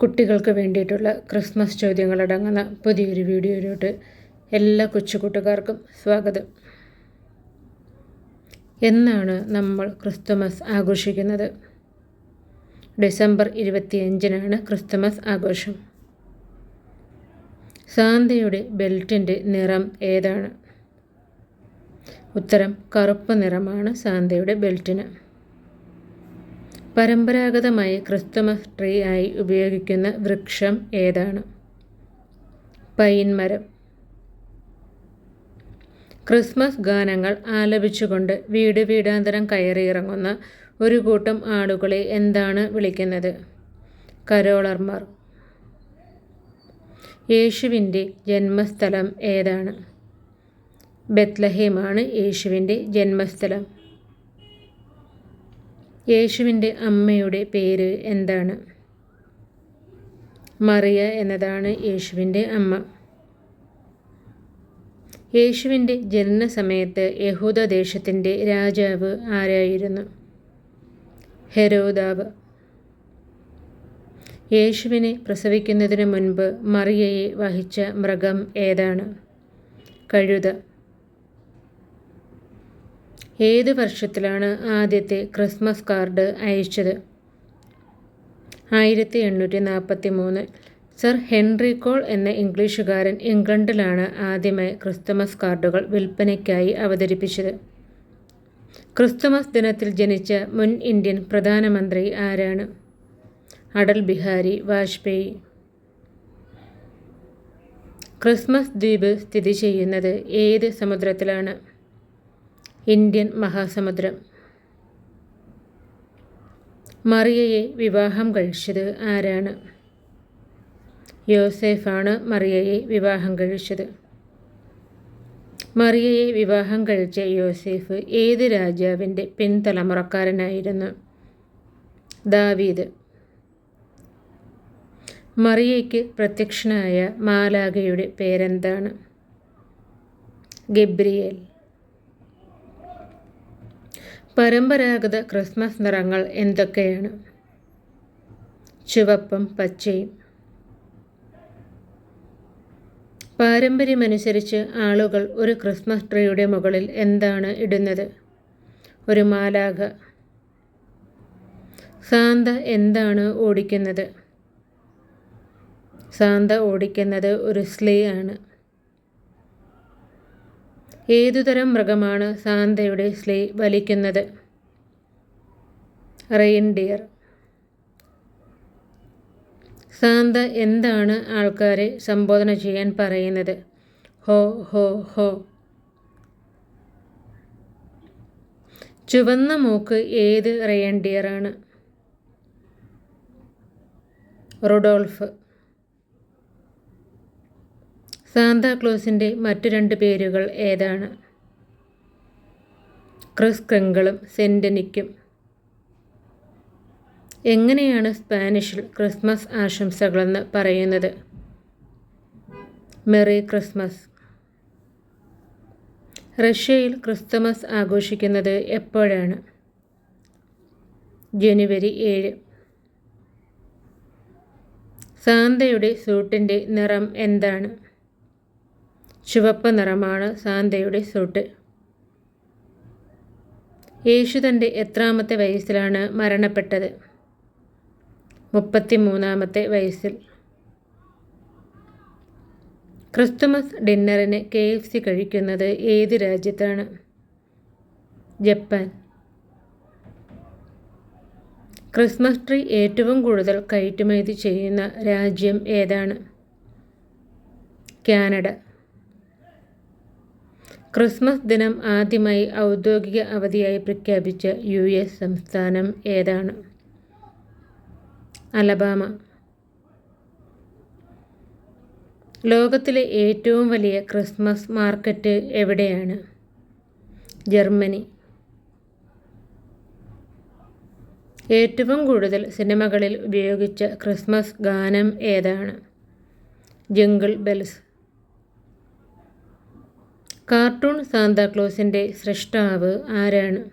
കുട്ടികൾക്ക് വേണ്ടിയിട്ടുള്ള ക്രിസ്മസ് ചോദ്യങ്ങളടങ്ങുന്ന പുതിയൊരു വീഡിയോയിലോട്ട് എല്ലാ കൊച്ചുകൂട്ടുകാർക്കും സ്വാഗതം. എന്നാണ് നമ്മൾ ക്രിസ്തുമസ് ആഘോഷിക്കുന്നത്? ഡിസംബർ ഇരുപത്തിയഞ്ചിനാണ് ക്രിസ്തുമസ് ആഘോഷം. സാന്തയുടെ ബെൽറ്റിന്റെ നിറം ഏതാണ്? ഉത്തരം കറുപ്പ് നിറമാണ് സാന്തയുടെ ബെൽറ്റിന്. പരമ്പരാഗതമായി ക്രിസ്തുമസ് ട്രീ ആയി ഉപയോഗിക്കുന്ന വൃക്ഷം ഏതാണ്? പൈൻ മരം. ക്രിസ്മസ് ഗാനങ്ങൾ ആലപിച്ചുകൊണ്ട് വീട് വീടാന്തരം കയറിയിറങ്ങുന്ന ഒരു കൂട്ടം ആടുകളെ എന്താണ് വിളിക്കുന്നത്? കരോളർമാർ. യേശുവിന്റെ ജന്മസ്ഥലം ഏതാണ്? ബത്ലഹേമാണ് യേശുവിന്റെ ജന്മസ്ഥലം. യേശുവിന്റെ അമ്മയുടെ പേര് എന്താണ്? മറിയ എന്നതാണ് യേശുവിന്റെ അമ്മ. യേശുവിന്റെ ജനന സമയത്ത് യഹൂദ ദേശത്തിന്റെ രാജാവ് ആരായിരുന്നു? ഹെരോദാവ്. യേശുവിനെ പ്രസവിക്കുന്നതിന് മുൻപ് മറിയയെ വഹിച്ച മൃഗം ഏതാണ്? കഴുത. ഏത് വർഷത്തിലാണ് ആദ്യത്തെ ക്രിസ്മസ് കാർഡ് അയച്ചത്? ആയിരത്തി എണ്ണൂറ്റി നാൽപ്പത്തി മൂന്ന് സർ ഹെൻറി കോൾ എന്ന ഇംഗ്ലീഷുകാരൻ ഇംഗ്ലണ്ടിലാണ് ആദ്യമായി ക്രിസ്തുമസ് കാർഡുകൾ വിൽപ്പനയ്ക്കായി അവതരിപ്പിച്ചത്. ക്രിസ്തുമസ് ദിനത്തിൽ ജനിച്ച മുൻ ഇന്ത്യൻ പ്രധാനമന്ത്രി ആരാണ്? അടൽ ബിഹാരി വാജ്പേയി. ക്രിസ്മസ് ദ്വീപ് സ്ഥിതി ചെയ്യുന്നത് ഏത് സമുദ്രത്തിലാണ്? ഇന്ത്യൻ മഹാസമുദ്രം. മറിയയെ വിവാഹം കഴിച്ചത് ആരാണ്? യോസേഫാണ് മറിയയെ വിവാഹം കഴിച്ചത്. മറിയയെ വിവാഹം കഴിച്ച യോസേഫ് ഏത് രാജാവിന്റെ പിൻതലമുറക്കാരനായിരുന്നു? ദാവീദ്. മറിയയ്ക്ക് പ്രത്യക്ഷനായ മാലാഗയുടെ പേരെന്താണ്? ഗബ്രിയേൽ. പരമ്പരാഗത ക്രിസ്മസ് നിറങ്ങൾ എന്തൊക്കെയാണ്? ചുവപ്പും പച്ചയും. പാരമ്പര്യമനുസരിച്ച് ആളുകൾ ഒരു ക്രിസ്മസ് ട്രീയുടെ മുകളിൽ എന്താണ് ഇടുന്നത്? ഒരു മാലാക സാന്ത എന്താണ് ഓടിക്കുന്നത്? സാന്ത ഓടിക്കുന്നത് ഒരു സ്ലേ ആണ്. ഏതുതരം മൃഗമാണ് സാന്തയുടെ സ്ലേ വലിക്കുന്നത്? റെയിൻഡിയർ സാന്ത എന്താണ് ആൾക്കാരെ സംബോധന ചെയ്യാൻ പറയുന്നത്? ഹോ ഹോ ഹോ. ചുവന്ന മൂക്ക് ഏത് റെയൻഡിയറാണ് റൊഡോൾഫ്. സാന്താക്ലോസിന്റെ മറ്റു രണ്ട് പേരുകൾ ഏതാണ്? ക്രിസ് ക്രിങ്കിളും സെന്റനിക്കും എങ്ങനെയാണ് സ്പാനിഷിൽ ക്രിസ്മസ് ആശംസകളെന്ന് പറയുന്നത്? Merry Christmas. റഷ്യയിൽ ക്രിസ്തുമസ് ആഘോഷിക്കുന്നത് എപ്പോഴാണ്? ജനുവരി ഏഴ്. സാന്തയുടെ സൂട്ടിന്റെ നിറം എന്താണ്? ചുവപ്പ് നിറമാണ് സാന്തയുടെ സൂട്ട്. യേശു തന്റെ എത്രാമത്തെ വയസ്സിലാണ് മരണപ്പെട്ടത്. മുപ്പത്തി മൂന്നാമത്തെ വയസ്സിൽ. ക്രിസ്തുമസ് ഡിന്നറിന് കെ എഫ് സി കഴിക്കുന്നത് ഏത് രാജ്യത്താണ്? ജപ്പാൻ. ക്രിസ്മസ് ട്രീ ഏറ്റവും കൂടുതൽ കയറ്റുമതി ചെയ്യുന്ന രാജ്യം ഏതാണ്? കാനഡ. ക്രിസ്മസ് ദിനം ആദ്യമായി ഔദ്യോഗിക അവധിയായി പ്രഖ്യാപിച്ച യു എസ് സംസ്ഥാനം ഏതാണ്? അലബാമ. ലോകത്തിലെ ഏറ്റവും വലിയ ക്രിസ്മസ് മാർക്കറ്റ് എവിടെയാണ്? ജർമ്മനി. ഏറ്റവും കൂടുതൽ സിനിമകളിൽ ഉപയോഗിച്ച ക്രിസ്മസ് ഗാനം ഏതാണ്? Jungle bells. കാർട്ടൂൺ സാന്താക്ലോസിന്റെ സൃഷ്ടാവ് ആരാണ്?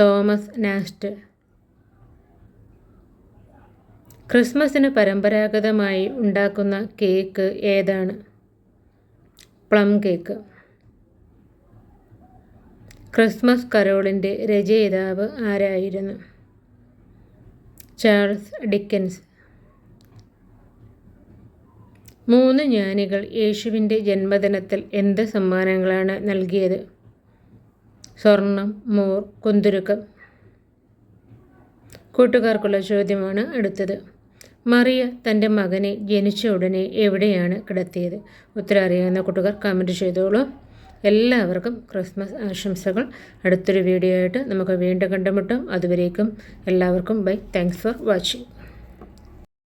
Thomas Nast. ക്രിസ്മസിന് പരമ്പരാഗതമായി ഉണ്ടാക്കുന്ന കേക്ക് ഏതാണ്? Plum cake. ക്രിസ്മസ് കരോളിന്റെ രചയിതാവ് ആരായിരുന്നു? Charles Dickens. മൂന്ന് ജ്ഞാനികൾ യേശുവിന്റെ ജന്മദിനത്തിൽ എന്ത് സമ്മാനങ്ങളാണ് നൽകിയത്? സ്വർണം മോർ കുന്തുരുക്കം. കൂട്ടുകാർക്കുള്ള ചോദ്യമാണ് അടുത്തത്. മറിയ തന്റെ മകനെ ജനിച്ച ഉടനെ എവിടെയാണ് കിടത്തിയത്? ഉത്തരം അറിയാവുന്ന കൂട്ടുകാർ കമന്റ് ചെയ്തോളൂ. എല്ലാവർക്കും ക്രിസ്മസ് ആശംസകൾ. അടുത്തൊരു വീഡിയോ ആയിട്ട് നമുക്ക് വീണ്ടും കണ്ടുമുട്ടാം. അതുവരേക്കും എല്ലാവർക്കും ബൈ താങ്ക്സ് ഫോർ വാച്ചിങ്